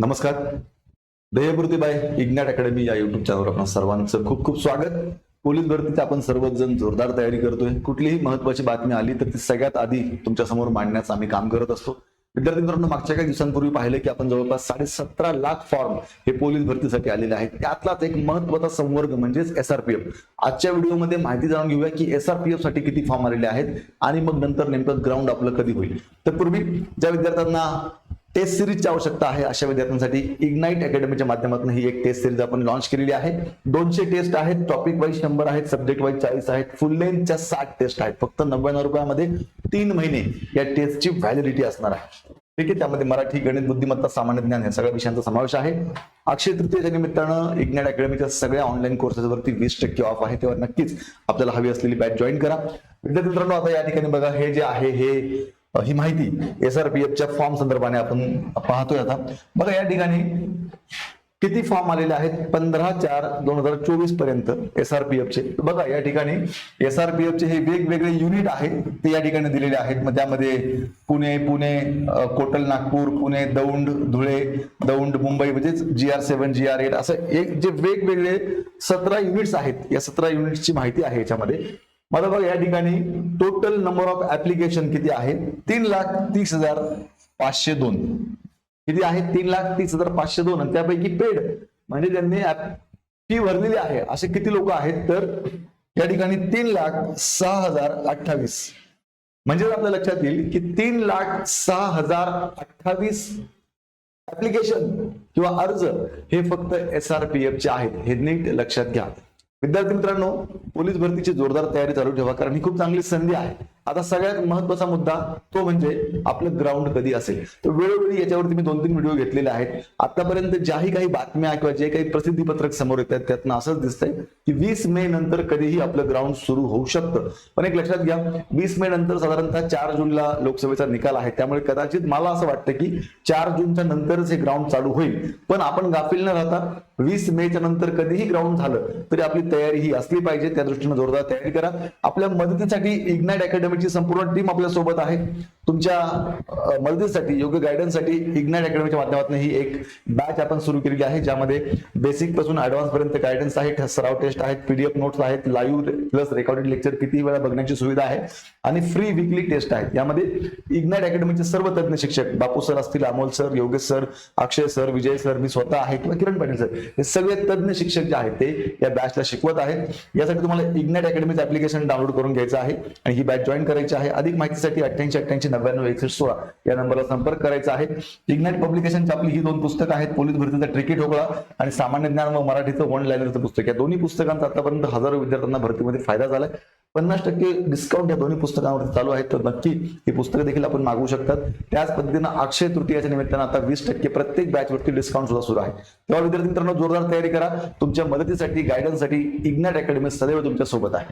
नमस्कार. ध्येयपूर्ती by इग्नॅट academy या युट्यूब चॅनलवर आपण सर्वांचं खूप खूप स्वागत. पोलीस भरतीची आपण सर्वजण जोरदार तयारी करतोय. कुठलीही महत्वाची बातमी आली तर ती सगळ्यात आधी तुमच्यासमोर मांडण्याचं आम्ही काम करत असतो. विद्यार्थी मित्रांनो मागच्या काही दिवसांपूर्वी पाहिले की आपण जवळपास साडे सतरा लाख फॉर्म हे पोलीस भरतीसाठी आलेले आहेत. त्यातलाच एक महत्त्वाचा संवर्ग म्हणजेच एसआरपीएफ आजच्या व्हिडिओमध्ये माहिती जाणून घेऊया की एसआरपीएफसाठी किती फॉर्म आलेले आहेत आणि मग नंतर नेमकं ग्राउंड आपलं कधी होईल. तर पूर्वी ज्या विद्यार्थ्यांना टेस्ट सिरीजची आवश्यकता आहे अशा विद्यार्थ्यांसाठी इग्नाइट अकॅडमीच्या माध्यमातून ही एक टेस्ट सिरीज आपण लॉन्च केलेली आहे. दोनशे टेस्ट आहेत टॉपिक वाईज शंभर आहेत सब्जेक्ट वाईज चाळीस आहेत फुल लेंथच्या साठ टेस्ट आहेत. फक्त नव्याण्णव रुपयामध्ये तीन महिने या टेस्टची व्हॅलिडिटी असणार आहे. ठीक आहे? त्यामध्ये मराठी गणित बुद्धिमत्ता सामान्य ज्ञान या सगळ्या विषयांचा समावेश आहे. अक्षय तृतीयेच्या निमित्तानं इग्नॅट अकॅडमीच्या सगळ्या ऑनलाईन कोर्सेसवरती वीस टक्के ऑफ आहे. तेव्हा नक्कीच आपल्याला हवी असलेली बॅच जॉईन करा. विद्यार्थी मित्रांनो आता या ठिकाणी बघा हे जे आहे हे ही माहिती एस आर पी एफच्या फॉर्म संदर्भाने आपण पाहतोय आता. बघा या ठिकाणी किती फॉर्म आलेले आहेत? पंधरा चार दोन हजार चोवीसपर्यंत एस आर पी एफचे बघा या ठिकाणी एस आर पी एफचे हे वेगवेगळे युनिट आहेत ते या ठिकाणी दिलेले आहेत. मग त्यामध्ये पुणे पुणे कोटल नागपूर पुणे दौंड धुळे दौंड मुंबई म्हणजेच G R seven G R eight असं एक जे वेगवेगळे सतरा युनिट्स आहेत या सतरा युनिट्सची माहिती आहे याच्यामध्ये. मला बघा या ठिकाणी टोटल नंबर ऑफ ऍप्लिकेशन किती आहे? तीन लाख तीस हजार पाचशे दोन. किती आहे? तीन लाख तीस हजार पाचशे दोन. आणि त्यापैकी पेड म्हणजे त्यांनी फी भरलेली आहे असे किती लोक आहेत? तर या ठिकाणी तीन लाख सहा हजार अठ्ठावीस. म्हणजे आपल्या लक्षात येईल की तीन लाख सहा हजार अठ्ठावीस ऍप्लिकेशन किंवा अर्ज हे फक्त एस आर पी एफ चे आहेत. हे नीट लक्षात घ्या. विद्यार्थी मित्रांनो पोलीस भरतीची जोरदार तयारी चालू ठेवा कारण ही खूप चांगली संधी आहे. आता सगळ्यात महत्त्वाचा मुद्दा तो म्हणजे आपलं ग्राउंड कधी असेल. तर वेळोवेळी याच्यावरती मी दोन तीन व्हिडिओ घेतलेले आहेत. आतापर्यंत ज्याही काही बातम्या किंवा जे काही प्रसिद्धी पत्रक समोर येत आहेत त्यातनं असंच दिसतंय की वीस मे नंतर कधीही आपलं ग्राउंड सुरू होऊ शकतं. पण एक लक्षात घ्या वीस मे नंतर साधारणतः चार जूनला लोकसभेचा निकाल आहे. त्यामुळे कदाचित मला असं वाटतं की चार जूनच्या नंतरच हे ग्राउंड चालू होईल. पण आपण गाफील न राहता वीस मेच्या नंतर कधीही ग्राउंड झालं तरी आपली तयारी ही असली पाहिजे. त्या दृष्टीने जोरदार तयारी करा. आपल्या मदतीसाठी इग्नाइट अकॅडमीची संपूर्ण टीम आपल्यासोबत आहे. तुमच्या मदतीसाठी योग्य गायडन्ससाठी इग्नाइट अकॅडमीच्या माध्यमातून ही एक बॅच आपण सुरू केलेली आहे ज्यामध्ये बेसिकपासून ऍडव्हान्स पर्यंत गायडन्स आहे सराव टेस्ट आहेत पीडीएफ नोट्स आहेत लाईव्ह प्लस रेकॉर्डेड लेक्चर किती वेळा बघण्याची सुविधा आहे आणि फ्री विकली टेस्ट आहेत. यामध्ये इग्नाइट अकॅडमीचे सर्व तज्ञ शिक्षक बापू सर असतील Amol sir Yogesh sir Akshay sir Vijay sir मी स्वतः आहे किंवा किरण पाटील सर हे सगळे तज्ञ शिक्षक जे आहेत ते या बॅचला शिकवत आहेत. यासाठी तुम्हाला इग्नाइट अकॅडमीचं ऍप्लिकेशन डाउनलोड करून घ्यायचं आहे आणि ही बॅच जॉईन करायची आहे. अधिक माहितीसाठी अठ्ठ्याऐंशी अठ्ठ्याऐंशी नव्याण्णव एकसष्ट सोळा या नंबरला संपर्क करायचा आहे. इग्नाइट पब्लिकेशनची आपली ही दोन पुस्तकं आहेत. पोलीस भरतीचा ट्रिकी ठोकळा आणि सामान्य ज्ञान व मराठीचं वन लायनरचं पुस्तक. या दोन्ही पुस्तकांचा आतापर्यंत हजारो विद्यार्थ्यांना भरतीमध्ये फायदा झालाय. पन्नास टक्के डिस्काउंट या दोन्ही पुस्तकांवरती चालू आहेत. तर नक्की ही पुस्तकं देखील आपण मागवू शकतात. त्याच पद्धतीनं अक्षय तृतीयाच्या निमित्तानं आता वीस टक्के प्रत्येक बॅचवरती डिस्काउंट सुद्धा सुरू आहे. तेव्हा विद्यार्थी मित्रांनो जोरदार तयारी करा. तुमच्या मदतीसाठी गायडन्ससाठी इग्नाइट अकॅडमी सदैव तुमच्यासोबत आहे.